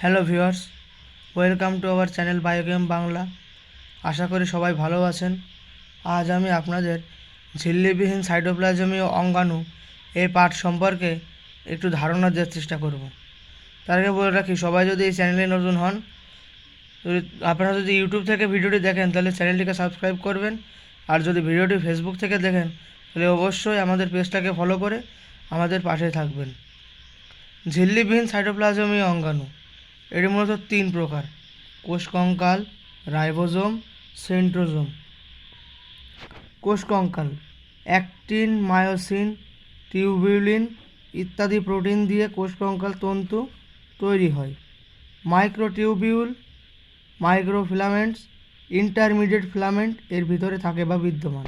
Hello viewers, welcome to our channel Biogame Bangla. আশা করি সবাই ভালো আছেন। আজ আমি আপনাদের ঝিল্লিবিহীন সাইটোপ্লাজমীয় অঙ্গাণু এই পাঠ সম্পর্কে একটু ধারণা দেওয়ার চেষ্টা করব। তার আগে বলে রাখি, সবাই যদি এই চ্যানেলে নতুন হন আপনারা যদি ইউটিউব থেকে ভিডিওটি দেখেন, তাহলে চ্যানেলটিকে সাবস্ক্রাইব করবেন। আর যদি ভিডিওটি ফেসবুক থেকে দেখেন, তাহলে অবশ্যই আমাদের পেজটাকে ফলো করে আমাদের পাশে থাকবেন। ঝিল্লিবিহীন সাইটোপ্লাজমীয় অঙ্গাণু। এটি মূলত তিন প্রকার কোষ কঙ্কাল রাইবোজোম, সেন্ট্রোজোম। কোষ কঙ্কাল অ্যাক্টিন, মায়োসিন, টিউবিউলিন ইত্যাদি প্রোটিন দিয়ে কোষ কঙ্কাল তন্তু তৈরি হয়। মাইক্রোটিউবিউল, মাইক্রোফিলামেন্টস, ইন্টারমিডিয়েট ফিলামেন্ট এর ভিতরে থাকে বা বিদ্যমান।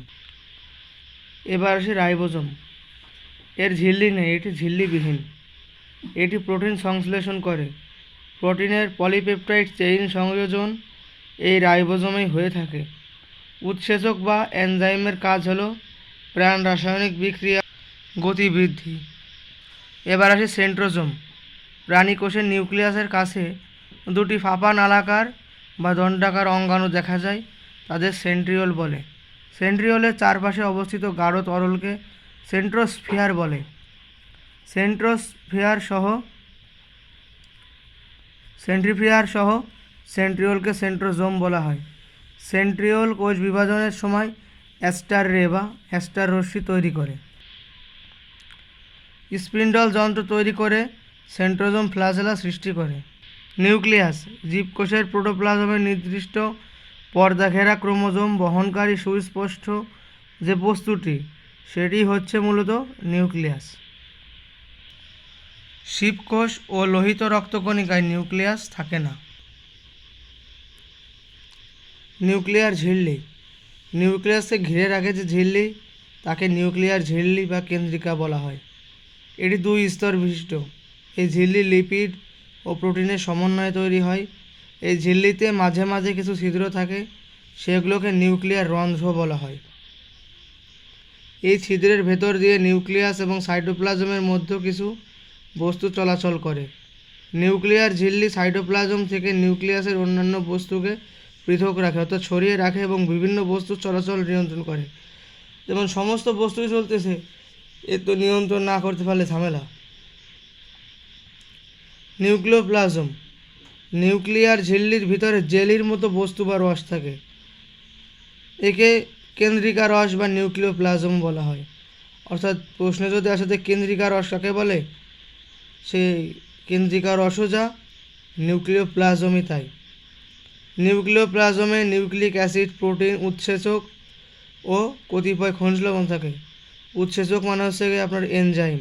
এবার আসি রাইবোজোম। এর ঝিল্লি নেই, এটি ঝিল্লিবিহীন। এটি প্রোটিন সংশ্লেষণ করে। প্রোটিনের পলিপেপটাইড চেইন সংযোজন এই রাইবোজোমেই হয়ে থাকে। উৎসেচক বা এনজাইমের কাজ হলো প্রাণ রাসায়নিক বিক্রিয়া গতিবৃদ্ধি এবার আসি সেন্ট্রোজোম। প্রাণী কোষের নিউক্লিয়াসের কাছে দুটি ফাঁপা নালাকার বা দণ্ডাকার অঙ্গাণু দেখা যায়, তাদের সেন্ট্রিওল বলে। সেন্ট্রিওলের চারপাশে অবস্থিত গাঢ় তরলকে সেন্ট্রোস্ফিয়ার বলে। সেন্ট্রোস্ফিয়ার সহ সেন্ট্রিফিয়ার সহ সেন্ট্রিওলকে সেন্ট্রোজোম বলা হয়। সেন্ট্রিওল কোষ বিভাজনের সময় অ্যাস্টার রে বা অ্যাস্টার রশ্মি তৈরি করে। স্পিন্ডল যন্ত্র তৈরি করে সেন্ট্রোজোম ফ্লাজেলা সৃষ্টি করে। নিউক্লিয়াস জীবকোষের প্রোটোপ্লাজমের নির্দিষ্ট পর্দা ঘেরা ক্রোমোজোম বহনকারী সুস্পষ্ট যে বস্তুটি, সেটি হচ্ছে মূলত নিউক্লিয়াস। শিবকোষ ও লোহিত রক্তকণিকায় নিউক্লিয়াস থাকে না। নিউক্লিয়ার ঝিল্লি। নিউক্লিয়াসকে ঘিরে রাখে যে ঝিল্লি, তাকে নিউক্লিয়ার ঝিল্লি বা কেন্দ্রিকা বলা হয়। এটি দুই স্তর বিশিষ্ট। এই ঝিল্লি লিপিড ও প্রোটিনের সমন্বয়ে তৈরি হয়। এই ঝিল্লিতে মাঝে মাঝে কিছু ছিদ্র থাকে, সেগুলোকে নিউক্লিয়ার রন্ধ্র বলা হয়। এই ছিদ্রের ভেতর দিয়ে নিউক্লিয়াস এবং সাইটোপ্লাজমের মধ্যে কিছু বস্তু চলাচল করে। নিউক্লিয়ার ঝিল্লি সাইটোপ্লাজম থেকে নিউক্লিয়াসের অন্যান্য বস্তুকে পৃথক রাখে, অর্থাৎ ছড়িয়ে রাখে এবং বিভিন্ন বস্তু চলাচল নিয়ন্ত্রণ করে। যেমন সমস্ত বস্তুই চলতেছে, এ তো নিয়ন্ত্রণ না করতে পারলে ঝামেলা। নিউক্লিওপ্লাজম, নিউক্লিয়ার ঝিল্লির ভিতরে জেলির মতো বস্তু বা রস থাকে। একে কেন্দ্রিকা রস বা নিউক্লিওপ্লাজম বলা হয়। অর্থাৎ প্রশ্নে যদি আসে কেন্দ্রিকা রস কাকে বলে? সেই কেন্দ্রিকা রসও যা নিউক্লিওপ্লাজমই তাই নিউক্লিওপ্লাজমে নিউক্লিক অ্যাসিড, প্রোটিন উৎসেচক ও কতিপয় খনিজ লবণ থাকে। উৎসেচক মানে হচ্ছে আপনার এনজাইম।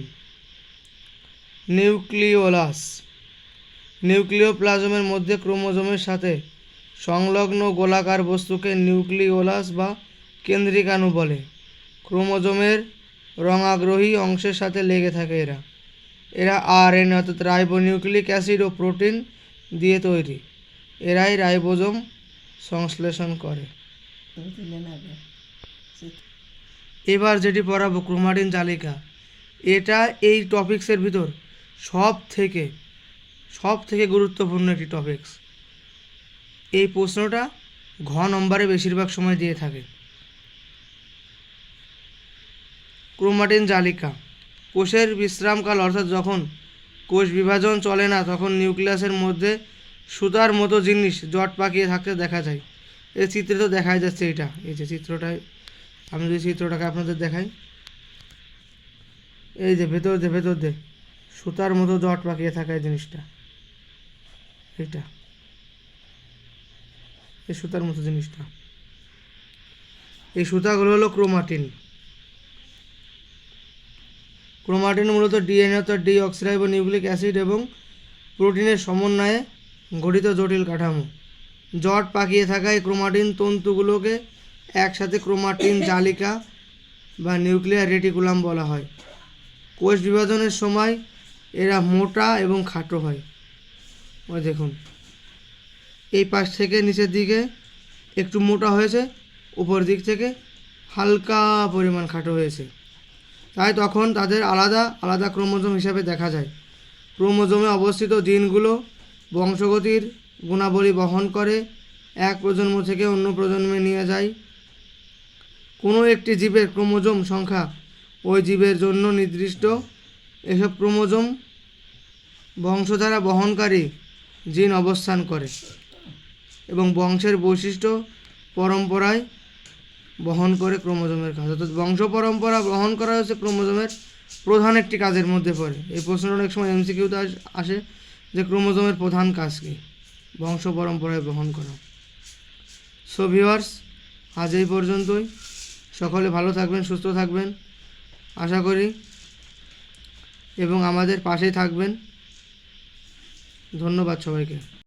নিউক্লিওলাস। নিউক্লিওপ্লাজমের মধ্যে ক্রোমোজোমের সাথে সংলগ্ন গোলাকার বস্তুকে নিউক্লিওলাস বা কেন্দ্রিকাণু বলে। ক্রোমোজোমের রঙাগ্রহী অংশের সাথে লেগে থাকে এরা। এরা আর আরএনএ অর্থাৎ রাইবোনিউক্লিক অ্যাসিড ও প্রোটিন দিয়ে তৈরি। এরাই রাইবোজোম সংশ্লেষণ করে। এবার যেটি পড়াবো ক্রোমাটিন জালিকা। এটা এই টপিক্সের ভিতর সব থেকে সব থেকে গুরুত্বপূর্ণ একটি টপিক্স। এই প্রশ্নটা ঘ নম্বরে বেশিরভাগ সময় দিয়ে থাকে। ক্রোমাটিন জালিকা। কোষের বিশ্রামকাল, অর্থাৎ যখন কোষ বিভাজন চলে না, তখন নিউক্লিয়াসের মধ্যে সুতার মতো জিনিস, জট পাকিয়ে থাকতে দেখা যায়। এই চিত্রে তো দেখাই যাচ্ছে এটা। এই যে চিত্রটায়, আমি যদি চিত্রটাকে আপনাদের দেখাই, এই যে ভেতর দে ভেতর দে সুতার মতো জট পাকিয়ে থাকা এই জিনিসটা। এটা এই সুতার মতো জিনিসটা। এই সুতাগুলো হলো ক্রোমাটিন। ক্রোমাটিন মূলত ডিএনএ অর্থাৎ ডি অক্সিরাইবো নিউক্লিক অ্যাসিড এবং প্রোটিনের সমন্বয়ে গঠিত জটিল কাঠামো। জট পাকিয়ে থাকা এই ক্রোমাটিন তন্তুগুলোকে একসাথে ক্রোমাটিন জালিকা বা নিউক্লিয়ার রেটিকুলাম বলা হয়। কোষ বিভাজনের সময় এরা মোটা এবং খাটো হয়। ওই দেখুন। এই পাশ থেকে নিচের দিকে একটু মোটা হয়েছে উপর দিক থেকে হালকা পরিমাণ খাটো হয়েছে। তাই তখন তাদের আলাদা আলাদা ক্রোমোজোম হিসাবে দেখা যায়। ক্রোমোজোমে অবস্থিত জিনগুলো বংশগতির গুণাবলী বহন করে, এক প্রজন্ম থেকে অন্য প্রজন্মে নিয়ে যায়। কোনো একটি জীবের ক্রোমোজোম সংখ্যা ওই জীবের জন্য নির্দিষ্ট। এসব ক্রোমোজোম বংশধারা বহনকারী জিন অবস্থান করে এবং বংশের বৈশিষ্ট্য, পরম্পরায় বহন করে ক্রোমোজোমের কাজ। অর্থাৎ বংশ পরম্পরা বহন করা হচ্ছে ক্রোমোজোমের প্রধান একটি কাজের মধ্যে পড়ে। এই প্রশ্নটা অনেক সময় এমসিকিউতে আসে যে ক্রোমোজোমের প্রধান কাজ কী? বংশ পরম্পরায় বহন করা। সো ভিওয়ার্স আজ এই পর্যন্তই। সকলে ভালো থাকবেন, সুস্থ থাকবেন। আশা করি এবং আমাদের পাশেই থাকবেন। ধন্যবাদ সবাইকে।